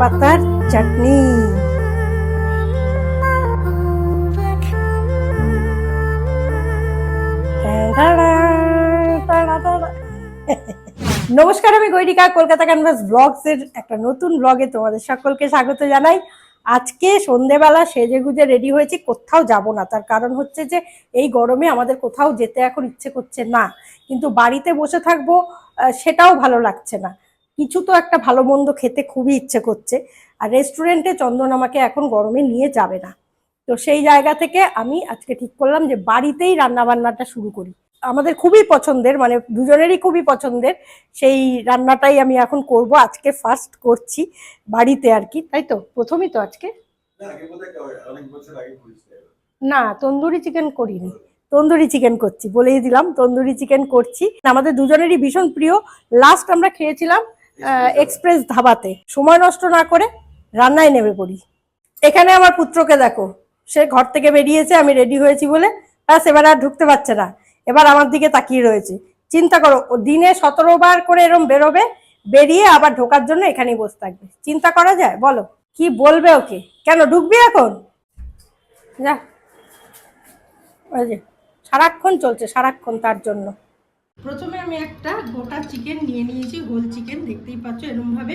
পাতার চাটনি। নমস্কার, আমি গৈরিকা কলকাতা ক্যানভাস ব্লগস এর একটা নতুন ব্লগে তোমাদের সকলকে স্বাগত জানাই। আজকে সন্ধেবেলা সেজে গুজে রেডি হয়েছি, কোথাও যাব না। তার কারণ হচ্ছে যে, এই গরমে আমাদের কোথাও যেতে এখন ইচ্ছে করছে না। কিন্তু বাড়িতে বসে থাকব সেটাও ভালো লাগছে না। কিছু তো একটা ভালো মন্দ খেতে খুবই ইচ্ছে করছে। আর রেস্টুরেন্টে চন্দন আমাকে এখন গরমে নিয়ে যাবে না। তো সেই জায়গা থেকে আমি আজকে ঠিক করলাম যে বাড়িতেই রান্না বান্নাটা শুরু করি। আমাদের খুবই পছন্দের মানে দুজনেরই খুবই পছন্দের সেই রান্নাটাই আমি এখন করব। আজকে ফার্স্ট করছি বাড়িতে আর কি তাই তো? প্রথমই তো আজকে? না তন্দুরি চিকেন করিনি। তন্দুরি চিকেন করছি বলেই দিলাম তন্দুরি চিকেন করছি। আমাদের দুজনেরই ভীষণ প্রিয়। লাস্ট আমরা খেয়েছিলাম এক্সপ্রেস ধাবাতে। সময় নষ্ট না করে রান্নায় নেমে পড়ি। এখানে আমার পুত্রকে দেখো। সে ঘর থেকে বেরিয়েছে আমি রেডি হয়েছি বলে ব্যাস এবার আর ঢুকতে পারছে না। এবার আমার দিকে তাকিয়ে রয়েছে। চিন্তা করো দিনে সতেরো বার করে এরম বেরোবে বেরিয়ে আবার ঢোকার জন্য এখানেই বসে থাকবে। চিন্তা করা যায়? বলো। কি বলবে ওকে? কেন ঢুকবি এখন? যা। ওই যে সারাক্ষণ চলছে সারাক্ষণ তার জন্য। প্রথমে আমি একটা গোটা চিকেন নিয়ে নিয়েছি হোল চিকেন দেখতেই পাচ্ছ, এরমভাবে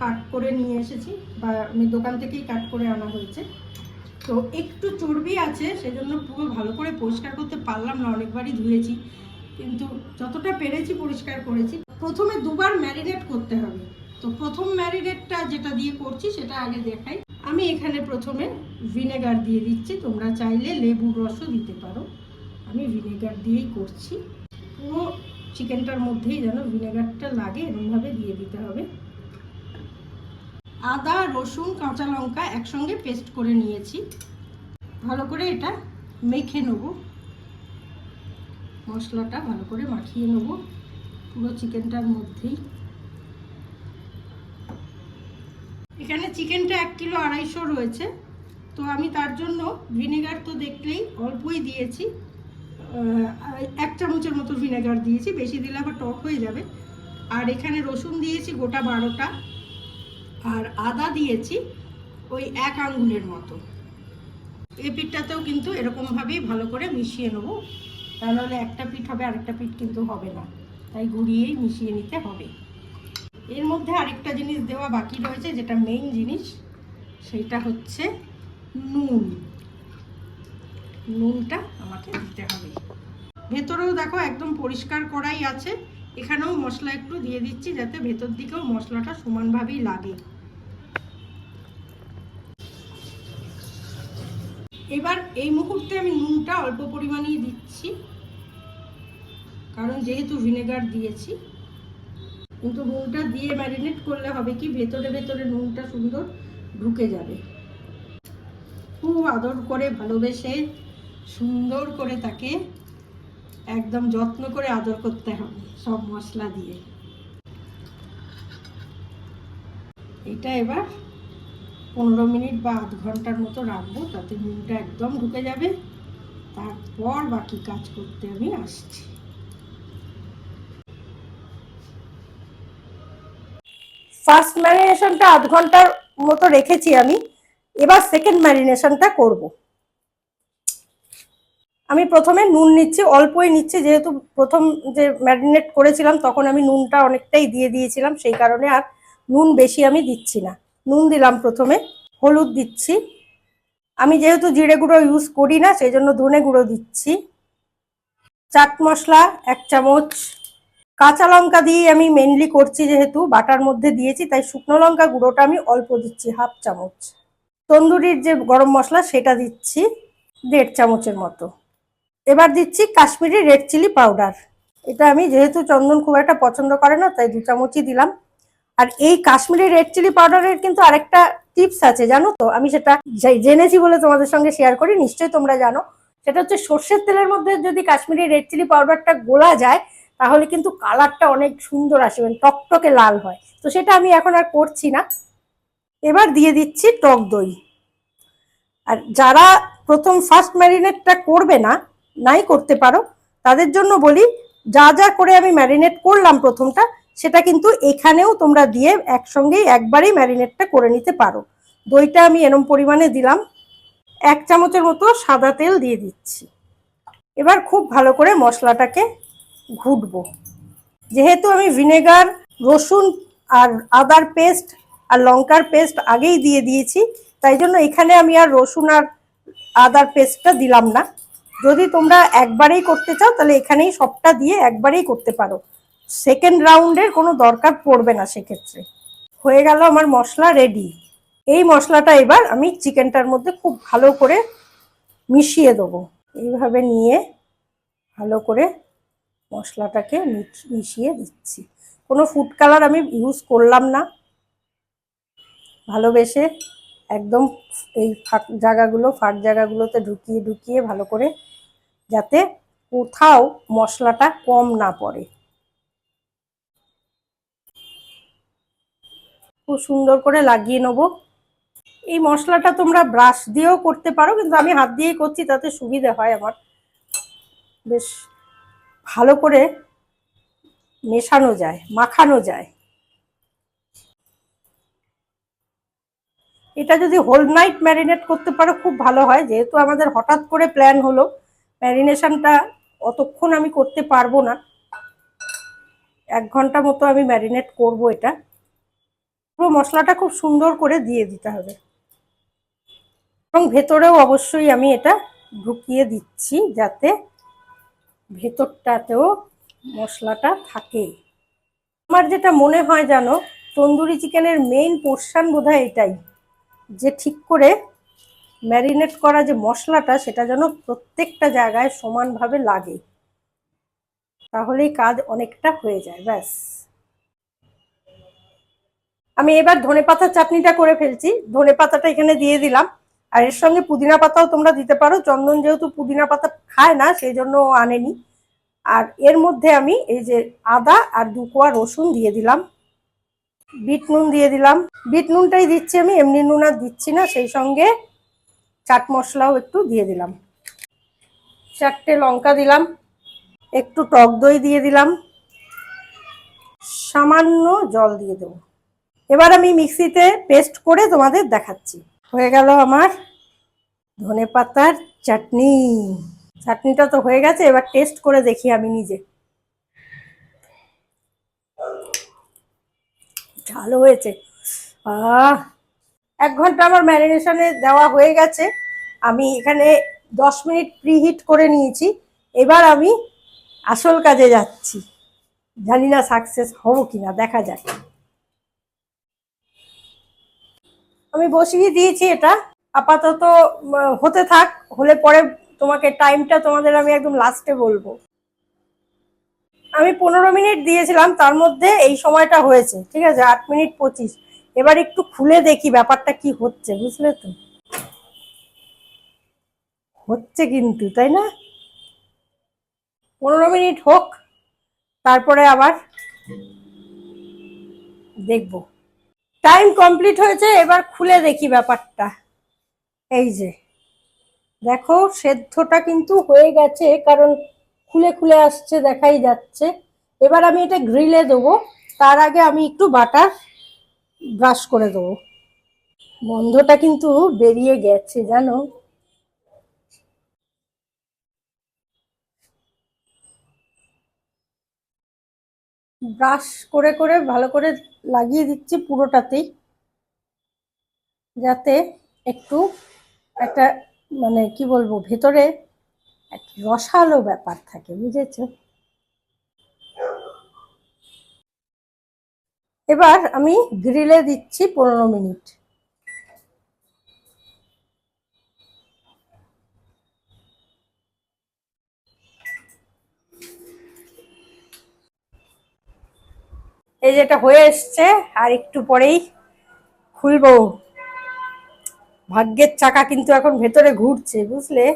কাট করে নিয়ে এসেছি, বা আমি দোকান থেকেই কাট করে আনা হয়েছে। তো একটু চর্বি আছে, সেজন্য পুরো ভালো করে পরিষ্কার করতে পারলাম না, অনেকবারই ধুয়েছি, কিন্তু যতটা পেরেছি পরিষ্কার করেছি। প্রথমে দুবার ম্যারিনেট করতে হবে। তো প্রথম ম্যারিনেটটা যেটা দিয়ে করছি, সেটা আগে দেখাই। আমি এখানে প্রথমে ভিনেগার দিয়ে দিচ্ছি, তোমরা চাইলে লেবুর রসও দিতে পারো। আমি ভিনেগার দিয়েই করছি। পুরো চিকেনটার মধ্যেই যেন ভিনেগারটা লাগে এরকমভাবে দিয়ে দিতে হবে। আদা, রসুন, কাঁচা লঙ্কা একসঙ্গে পেস্ট করে নিয়েছি। ভালো করে এটা মেখে নেব। মশলাটা ভালো করে মাখিয়ে নেব পুরো চিকেনটার মধ্যেই। এখানে চিকেনটা এক কিলো আড়াইশো রয়েছে। তো আমি তার জন্য ভিনেগার তো দেখলেই অল্পই দিয়েছি। এক চামচের মতো ভিনেগার দিয়েছি, বেশি দিলে আবার টক হয়ে যাবে। আর এখানে রসুন দিয়েছি গোটা বারোটা, আর আদা দিয়েছি ওই এক আঙ্গুলের মতো। এই পিঠটাতেও কিন্তু এরকমভাবেই ভালো করে মিশিয়ে নেব। তা নাহলে একটা পিঠ হবে, আরেকটা পিঠ কিন্তু হবে না। তাই ঘুরিয়েই মিশিয়ে নিতে হবে। এর মধ্যে আরেকটা জিনিস দেওয়া বাকি রয়েছে, যেটা মেইন জিনিস সেইটা হচ্ছে নুন। নুনটা আমাকে দিতে হবে। ভেতরেও দেখো একদম পরিষ্কার করাই আছে। এখানেও মশলা একটু দিয়ে দিচ্ছি যাতে ভেতর দিকেও মশলাটা সমানভাবেই লাগে। এবার এই মুহূর্তে আমি নুনটা অল্প পরিমাণেই দিচ্ছি। কারণ যেহেতু ভিনেগার দিয়েছি। কিন্তু নুনটা দিয়ে ম্যারিনেট করলে হবে কি, ভেতরে ভেতরে নুনটা সুন্দর ঢুকে যাবে। খুব আদর করে ভালোবেসে সুন্দর করে তাকে একদম যত্ন করে আদর করতে হবে সব মশলা দিয়ে। এটা এবার পনেরো মিনিট বা আধ ঘণ্টার মতো রাখব, তাতে নুনটা একদম ঢুকে যাবে। তারপর বাকি কাজ করতে আমি আসছি। ফার্স্ট ম্যারিনেশনটা আধ ঘণ্টার মতো রেখেছি আমি। এবার সেকেন্ড ম্যারিনেশনটা করব। আমি প্রথমে নুন নিচ্ছি, অল্পই নিচ্ছি, যেহেতু প্রথম যে ম্যারিনেট করেছিলাম তখন আমি নুনটা অনেকটাই দিয়ে দিয়েছিলাম, সেই কারণে আর নুন বেশি আমি দিচ্ছি না। নুন দিলাম প্রথমে, হলুদ দিচ্ছি। আমি যেহেতু জিরে গুঁড়ো ইউজ করি না, সেই জন্য ধনে গুঁড়ো দিচ্ছি। চাট মশলা, এক চামচ। কাঁচা লঙ্কা দিয়ে আমি মেনলি করছি যেহেতু, বাটার মধ্যে দিয়েছি, তাই শুকনো লঙ্কা গুঁড়োটা আমি অল্প দিচ্ছি, হাফ চামচ। তন্দুরির যে গরম মশলা, সেটা দিচ্ছি, দেড় চামচের মতো। এবার দিচ্ছি কাশ্মীরি রেড চিলি পাউডার এটা আমি যেহেতু চন্দন খুব একটা পছন্দ করে না, তাই দু চামচই দিলাম। আর এই কাশ্মীরি রেড চিলি পাউডারের কিন্তু আরেকটা টিপস আছে, জানো তো? আমি সেটা জেনেছি বলে তোমাদের সঙ্গে শেয়ার করি, নিশ্চয়ই তোমরা জানো। সেটা হচ্ছে সর্ষের তেলের মধ্যে যদি কাশ্মীরি রেড চিলি পাউডারটা গোলা যায়, তাহলে কিন্তু কালারটা অনেক সুন্দর আসবে মানে টকটকে লাল হয়। তো সেটা আমি এখন আর করছি না। এবার দিয়ে দিচ্ছি টক দই। আর যারা প্রথম ফার্স্ট ম্যারিনেটটা করবে না নাই করতে পারো। তাদের জন্য বলি, যা যা করে আমি ম্যারিনেট করলাম প্রথমটা, সেটা কিন্তু এখানেও তোমরা দিয়ে একসঙ্গেই একবারেই ম্যারিনেটটা করে নিতে পারো। দইটা আমি এরম পরিমাণে দিলাম। এক চামচের মতো সাদা তেল দিয়ে দিচ্ছি। এবার খুব ভালো করে মশলাটাকে ঘুটবো। যেহেতু আমি ভিনেগার, রসুন আর আদার পেস্ট আর লঙ্কার পেস্ট আগেই দিয়ে দিয়েছি, তাই জন্য এখানে আমি আর রসুন আর আদার পেস্টটা দিলাম না। যদি তোমরা একবারেই করতে চাও, তাহলে এখানেই সবটা দিয়ে একবারেই করতে পারো। সেকেন্ড রাউন্ডের কোনো দরকার পড়বে না সেক্ষেত্রে। হয়ে গেল আমার মশলা রেডি এই মশলাটা এবার আমি চিকেনটার মধ্যে খুব ভালো করে মিশিয়ে দেবো। এইভাবে নিয়ে ভালো করে মশলাটাকে মিশ- মিশিয়ে দিচ্ছি। কোনো ফুড কালার আমি ইউজ করলাম না। ভালোবেসে একদম এই ফাঁক জায়গাগুলো, ফাঁক জায়গাগুলোতে ঢুকিয়ে ঢুকিয়ে ভালো করে যাতে কোথাও মশলাটা কম না পড়ে। খুব সুন্দর করে লাগিয়ে নেব। এই মশলাটা তোমরা ব্রাশ দিয়েও করতে পারো, কিন্তু আমি হাত দিয়েই করছি, তাতে সুবিধা হয় আমার। বেশ ভালো করে মেশানো যায়, মাখানো যায়। এটা যদি হোল নাইট ম্যারিনেট করতে পারো, খুব ভালো হয়, যেহেতু আমাদের হঠাৎ করে প্ল্যান হলো। ম্যারিনেশনটা অতক্ষণ আমি করতে পারব না। এক ঘণ্টা মতো আমি ম্যারিনেট করব এটা। পুরো মশলাটা খুব সুন্দর করে দিয়ে দিতে হবে। এবং ভেতরেও অবশ্যই আমি এটা ঢুকিয়ে দিচ্ছি যাতে ভেতরটাতেও মশলাটা থাকে। আমার যেটা মনে হয় জানো, তন্দুরি চিকেনের মেইন পোর্শন বোধহয় এটাই, যে ঠিক করে ম্যারিনেট করা যে মশলাটা, সেটা যেন প্রত্যেকটা জায়গায় সমানভাবে লাগে। তাহলেই কাজ অনেকটা হয়ে যায়, ব্যাস। আমি এবার ধনে পাতার চাটনিটা করে ফেলছি। ধনে পাতাটা এখানে দিয়ে দিলাম। আর এর সঙ্গে পুদিনা পাতাও তোমরা দিতে পারো। চন্দন যেহেতু পুদিনা পাতা খায় না, সেই জন্য আনেনি। আর এর মধ্যে আমি এই যে আদা আর দু কোয়া রসুন দিয়ে দিলাম। বিট নুন দিয়ে দিলাম। বিট নুনটাই দিচ্ছি আমি, এমনি নুন আর দিচ্ছি না। সেই সঙ্গে চাট মশলাও একটু দিয়ে দিলাম। চারটে লঙ্কা দিলাম, একটু টক দই দিয়ে দিলাম, সামান্য জল দিয়ে দেবো। এবার আমি মিক্সিতে পেস্ট করে তোমাদের দেখাচ্ছি। হয়ে গেল আমার ধনে পাতার চাটনি। চাটনিটা তো হয়ে গেছে, এবার টেস্ট করে দেখি আমি নিজে। ভালো হয়েছে। আহ! এক ঘণ্টা আমার ম্যারিনেশনে দেওয়া হয়ে গেছে। আমি এখানে দশ মিনিট প্রিহিট করে নিয়েছি। এবার আমি আসল কাজে যাচ্ছি। জানি না সাকসেস হব কিনা, দেখা যাক। আমি বসিয়ে দিয়েছি এটা। আপাতত হতে থাক, হলে পরে তোমাকে টাইমটা তোমাদের আমি একদম লাস্টে বলব। আমি পনেরো মিনিট দিয়েছিলাম, তার মধ্যে এই সময়টা হয়েছে, ঠিক আছে? আট মিনিট পঁচিশ। এবার একটু খুলে দেখি ব্যাপারটা কি হচ্ছে, বুঝলে তো? হচ্ছে কিন্তু, তাই না? পনেরো মিনিট হোক, তারপরে আবার দেখব। টাইম কমপ্লিট হয়েছে, এবার খুলে দেখি ব্যাপারটা। এই যে, দেখো, সেদ্ধটা কিন্তু হয়ে গেছে, কারণ খুলে খুলে আসছে, দেখাই যাচ্ছে। এবার আমি এটা গ্রিলে দেবো, তার আগে আমি একটু বাটার ব্রাশ করে দেবো। বন্ধটা কিন্তু বেরিয়ে গেছে, জানো? ব্রাশ করে করে ভালো করে লাগিয়ে দিচ্ছি পুরোটাতেই। যাতে একটু একটা মানে কি বলব, ভেতরে এক রসালো ব্যাপার থাকে, বুঝেছ? এবার আমি গ্রিলে দিচ্ছি পনেরো মিনিট। এই যেটা হয়ে এসছে আর একটু পরেই খুলবো। ভাগ্যের চাকা কিন্তু এখন ভেতরে ঘুরছে বুঝলে?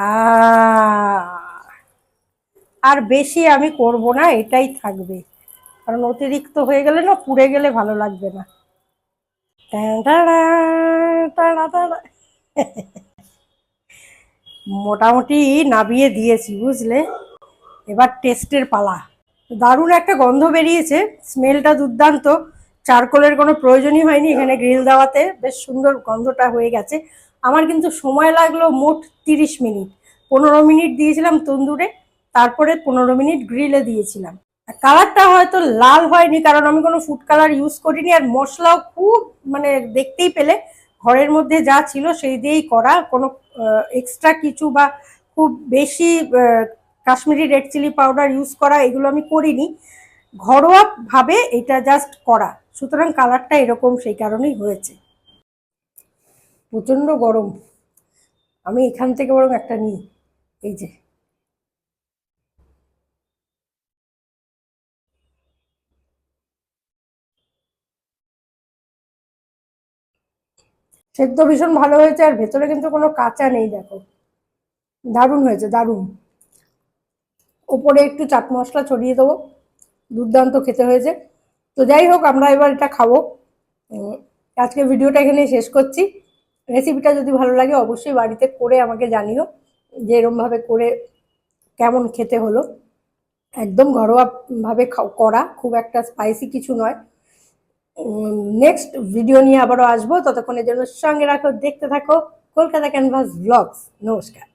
আহ, আর বেশি আমি করব না, এটাই থাকবে। কারণ অতিরিক্ত হয়ে গেলে না পুড়ে গেলে ভালো লাগবে না। মোটামুটি নাবিয়ে দিয়েছি, বুঝলে? এবার টেস্টের পালা। দারুণ একটা গন্ধ বেরিয়েছে, স্মেলটা দুর্দান্ত। চারকোলের কোনো প্রয়োজনই হয়নি এখানে গ্রিল দেওয়াতে, বেশ সুন্দর গন্ধটা হয়ে গেছে। আমার কিন্তু সময় লাগল মোট তিরিশ মিনিট। পনেরো মিনিট দিয়েছিলাম তন্দুরে তারপরে পনেরো মিনিট গ্রিলে দিয়েছিলাম। কালারটা হয়তো লাল হয়নি, কারণ আমি কোনো ফুড কালার ইউজ করিনি। আর মশলাও খুব মানে দেখতেই পেলে, ঘরের মধ্যে যা ছিল সেই দিয়েই করা। কোনো এক্সট্রা কিছু বা খুব বেশি Kashmiri red chilli powder use করা, এগুলো আমি করিনি। ঘরোয়াভাবে এটা জাস্ট করা। সুতরাং কালারটা এরকম সেই কারণেই হয়েছে। প্রচণ্ড গরম। আমি এখান থেকে বরং একটা নিই। এই যে। সেদ্ধ ভীষণ ভালো হয়েছে, আর ভেতরে কিন্তু কোনো কাঁচা নেই, দেখো। দারুণ হয়েছে, দারুণ। ওপরে একটু চাট মশলা ছড়িয়ে দেবো, দুর্দান্ত খেতে হয়েছে। তো যাই হোক, আমরা এবার এটা খাব। আজকে ভিডিওটা এখানে শেষ করছি। রেসিপিটা যদি ভালো লাগে, অবশ্যই বাড়িতে করে আমাকে জানিও যে এরমভাবে করে কেমন খেতে হলো। একদম ঘরোয়াভাবে খাও- করা খুব একটা স্পাইসি কিছু নয়। নেক্সট ভিডিও নিয়ে আবারও আসব। ততক্ষণের জন্য সঙ্গে রাখো, দেখতে থাকো। কলকাতা ক্যানভাস ব্লগস নমস্কার।